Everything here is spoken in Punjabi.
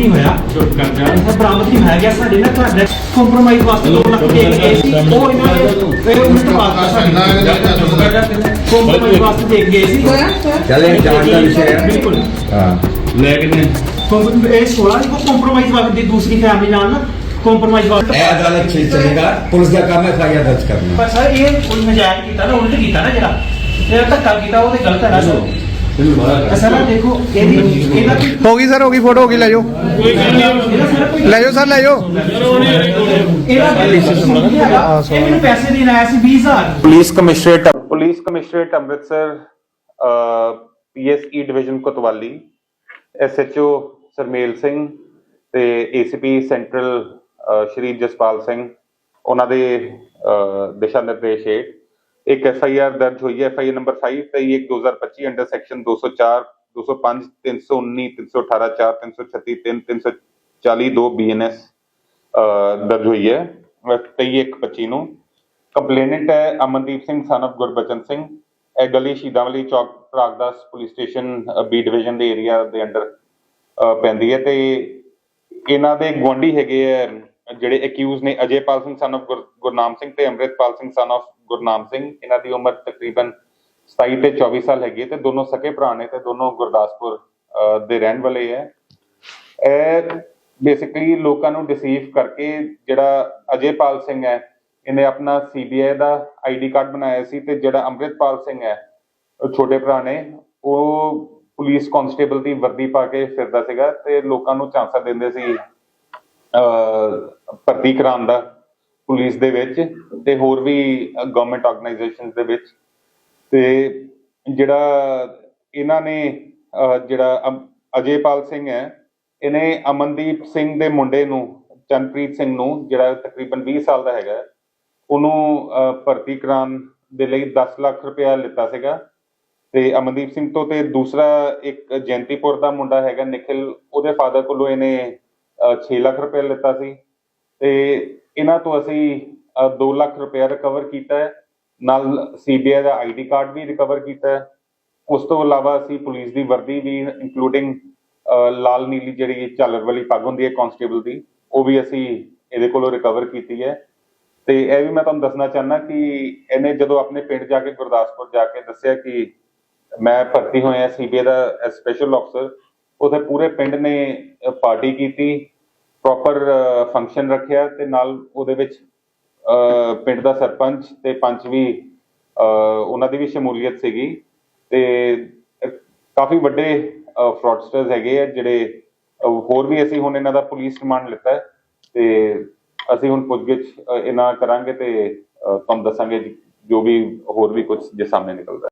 ਨਹੀਂ ਹੋਇਆ। ਚੁੱਪ ਕਰ ਜਾ ਇਹ ਬਰਾਮਦ ਨਹੀਂ ਹੋਇਆ ਗਿਆ ਸਾਡੇ ਨਾਲ ਤੁਹਾਡੇ ਕੰਪਰੋਮਾਈਜ਼ ਵਾਸਤੇ 2 ਲੱਖ ਦੇ ਕੇ ਗਏ ਸੀ ਉਹ ਇਹਨਾਂ ਨੇ ਇਹ ਮਿੰਟ ਬਾਅਦ ਸਾਡੇ ਚੁੱਪ ਕਰ ਜਾ ਤੈਨੂੰ ਕੰਪਰੋਮਾਈਜ਼ ਵਾਸਤੇ ਦੇ ਕੇ ਗਏ ਸੀ ਚੱਲ ਇਹ ਜਾਂਚ ਦਾ ਵਿਸ਼ਾ ਹੈ। ਬਿਲਕੁਲ। ਹਾਂ। ਲੈ ਕਿੰਨੇ? ਕੰਪ- ਇਹ 16 ਦੀ ਕੰਪਰੋਮਾਈਜ਼ ਵਾਸਤੇ ਦੀ ਦੂਸਰੀ ਫੈਮਿਲੀ ਨਾਲ ਨਾ ਕੰਪਰੋਮਾਈਜ਼ ਵਾਸਤੇ ਇਹ ਅਦਾਲਤ ਚ ਚਲੇਗਾ। ਪੁਲਿਸ ਦਾ ਕੰਮ ਹੈ ਫਾਇਰ ਦਰਜ ਕਰਨਾ। ਪਰ ਸਰ ਇਹ ਕੋਈ ਨਜਾਇਜ਼ ਕੀਤਾ ਨਾ ਉਲਟ ਕੀਤਾ ਨਾ ਜਿਹੜਾ। ਇਹ ਧੱਕਾ ਕੀਤਾ ਉਹ ਤੇ ਗਲਤ ਹੈ ਨਾ ਸਰ ਵਿੱਚ ਦੇਖੋ ਇਹਦੀ ਇਹਦਾ ਕੋਈ ਹੋ ਗਈ ਸਰ ਹੋ ਗਈ ਫੋਟੋ ਹੋ ਗਈ ਲੈ ਜਾਓ। ਕੋਈ ਲੈ ਜਾਓ ਸਰ ਲੈ ਜਾਓ। ਇਹਦਾ ਕਸੂਰ ਨਹੀਂ ਹੈਗਾ। ਇਹ ਮੈਨੂੰ ਪੈਸੇ ਦੇਣ ਆਇਆ ਸੀ 20000 police commissionerate police commissionerate Amritsar PSE division Kotwali SHO Sarmel Singh ਤੇ ਏਸੀਪੀ ਸੈਂਟਰਲ ਸ਼੍ਰੀ ਜਸਪਾਲ ਸਿੰਘ ਉਹਨਾਂ ਦੇ ਅਹ, ਦਿਸ਼ਾ ਨਿਰਦੇਸ਼ ਹੇਠ ਇੱਕ ਐਫਆਈਆਰ ਦਰਜ ਹੋਈ ਹੈ FIR number 5 23 2025 under section 204 205 319 318 4 336 3 340 2 BNS ਦਰਜ ਹੋਈ ਹੈ 23 25 ਨੂੰ। ਕੰਪਲੇਨੈਂਟ ਹੈ ਅਮਨਦੀਪ ਸਿੰਘ, son of ਗੁਰਬਚਨ ਸਿੰਘ। ਇਹ ਗਲੀ Shidawali Chowk Pragdas police station B division ਦੇ ਏਰੀਆ ਦੇ ਅੰਡਰ ਪੈਂਦੀ ਹੈ ਤੇ ਇਹਨਾਂ ਦੇ ਗੁਆਂਢੀ ਹੈਗੇ ਆ ਜਿਹੜੇ ਅਕਿਊਜ਼ ਨੇ ਅਜੇਪਾਲ ਸਿੰਘ ਸਨ ਆਫ ਗੁਰ- ਗੁਰਨਾਮ ਸਿੰਘ ਤੇ ਅੰਮ੍ਰਿਤਪਾਲ ਸਿੰਘ, son of ਗੁਰਨਾਮ ਸਿੰਘ, ਇਹਨਾਂ ਦੀ ਉਮਰ ਤਕਰੀਬਨ 27 ਤੇ 24 ਸਾਲ ਹੈਗੀ ਤੇ ਦੋਨੋਂ ਸਕੇ ਭਰਾ ਨੇ ਤੇ ਦੋਨੋਂ ਗੁਰਦਾਸਪੁਰ ਦੇ ਰਹਿਣ ਵਾਲੇ ਹੈ। ਇਹ ਬੇਸਿਕਲੀ ਲੋਕਾਂ ਨੂੰ ਡਿਸੀਵ ਕਰਕੇ ਜਿਹੜਾ ਅਜੇਪਾਲ ਸਿੰਘ ਹੈ, ਇਹਨੇ ਆਪਣਾ ਸੀਬੀਆਈ ਦਾ ਆਈਡੀ ਕਾਰਡ ਬਣਾਇਆ ਸੀ ਤੇ ਜਿਹੜਾ ਅੰਮ੍ਰਿਤਪਾਲ ਸਿੰਘ ਹੈ, ਉਹ ਛੋਟੇ ਭਰਾ ਨੇ, ਉਹ ਪੁਲਿਸ ਕਾਂਸਟੇਬਲ ਦੀ ਵਰਦੀ ਪਾ ਕੇ ਫਿਰਦਾ ਸੀਗਾ ਤੇ ਲੋਕਾਂ ਨੂੰ ਝਾਂਸਾ ਦਿੰਦੇ ਸੀ, ਅਹ ਭਰਤੀ ਕਰਾਉਣ ਦਾ ਪੁਲਿਸ ਦੇ ਵਿੱਚ ਤੇ ਹੋਰ ਵੀ ਗਵਰਨਮੈਂਟ ਆਰਗੇਨਾਈਜੇਸ਼ਨਸ ਦੇ ਵਿੱਚ। ਤੇ ਜਿਹੜਾ ਇਹਨਾਂ ਨੇ ਜਿਹੜਾ ਅਮ- ਅਜੇਪਾਲ ਸਿੰਘ ਹੈ ਇਹਨੇ ਅਮਨਦੀਪ ਸਿੰਘ ਦੇ ਮੁੰਡੇ ਨੂੰ ਚੰਨਪ੍ਰੀਤ ਸਿੰਘ ਨੂੰ ਜਿਹੜਾ ਤਕਰੀਬਨ 20 ਸਾਲ ਦਾ ਹੈਗਾ ਉਹਨੂੰ ਭਰਤੀ ਕਰਾਉਣ ਦੇ ਲਈ 10 ਲੱਖ ਰੁਪਇਆ ਲਿੱਤਾ ਸੀਗਾ। ਤੇ ਅਮਨਦੀਪ ਸਿੰਘ ਤੋਂ ਤੇ ਦੂਸਰਾ ਇੱਕ ਜੈਂਤੀਪੁਰ ਦਾ ਮੁੰਡਾ ਹੈਗਾ ਨਿਖਿਲ ਉਹਦੇ ਫਾਦਰ ਕੋਲੋਂ ਇਹਨੇ ਅਹ, 6 ਲੱਖ ਰੁਪਇਆ ਲਿੱਤਾ ਸੀ। ਤੇ ਇਹਨਾਂ ਤੋਂ ਅਸੀਂ 2 ਲੱਖ ਰੁਪਇਆ ਰਿਕਵਰ ਕੀਤਾ ਹੈ। ਨਾਲ ਸੀਬੀਆਈ ਦਾ ਆਈਡੀ ਕਾਰਡ ਵੀ ਰਿਕਵਰ ਕੀਤਾ ਹੈ। ਉਸ ਤੋਂ ਇਲਾਵਾ ਅਸੀਂ ਪੁਲਿਸ ਦੀ ਵਰਦੀ ਵੀ ਇਨਕਲੂਡਿੰਗ ਲਾਲ ਨੀਲੀ ਜਿਹੜੀ ਝਾਲਰ ਵਾਲੀ ਪੱਗ ਹੁੰਦੀ ਹੈ ਕਾਂਸਟੇਬਲ ਦੀ, ਉਹ ਵੀ ਅਸੀਂ ਇਹਦੇ ਕੋਲੋਂ ਰਿਕਵਰ ਕੀਤੀ ਹੈ। ਤੇ ਇਹ ਵੀ ਮੈਂ ਤੁਹਾਨੂੰ ਦੱਸਣਾ ਚਾਹਨਾ ਕਿ ਇਹਨੇ ਜਦੋਂ ਆਪਣੇ ਪਿੰਡ ਜਾ ਕੇ ਗੁਰਦਾਸਪੁਰ ਜਾ ਕੇ ਦੱਸਿਆ ਕਿ ਮੈਂ ਭਰਤੀ ਹੋਇਆ ਸੀਬੀਆਈ ਦਾ ਸਪੈਸ਼ਲ ਅਫਸਰ ਉਥੇ ਪੂਰੇ ਪਿੰਡ ਨੇ ਪਾਰਟੀ ਕੀਤੀ। ਪ੍ਰੋਪਰ ਫੰਕਸ਼ਨ ਰੱਖਿਆ ਤੇ ਨਾਲ ਉਹਦੇ ਵਿੱਚ ਪਿੰਡ ਦਾ ਸਰਪੰਚ ਤੇ ਪੰਚ ਵੀ ਉਹਨਾਂ ਦੀ ਵੀ ਸ਼ਮੂਲੀਅਤ ਸੀਗੀ ਤੇ ਕਾਫੀ ਵੱਡੇ ਫਰਾਡਸਟਰਸ ਹੈਗੇ ਆ ਜਿਹੜੇ ਹੋਰ ਵੀ ਅਸੀਂ ਹੁਣ ਇਹਨਾਂ ਦਾ ਪੁਲਿਸ ਰਿਮਾਂਡ ਲਿੱਤਾ ਹੈ ਤੇ ਅਸੀਂ ਹੁਣ ਪੁੱਛਗਿੱਛ ਇਹਨਾਂ ਕਰਾਂਗੇ ਤੇ ਤੁਹਾਨੂੰ ਦੱਸਾਂਗੇ ਜੋ ਵੀ ਹੋਰ ਵੀ ਕੁਝ ਜੇ ਸਾਹਮਣੇ ਨਿਕਲਦਾ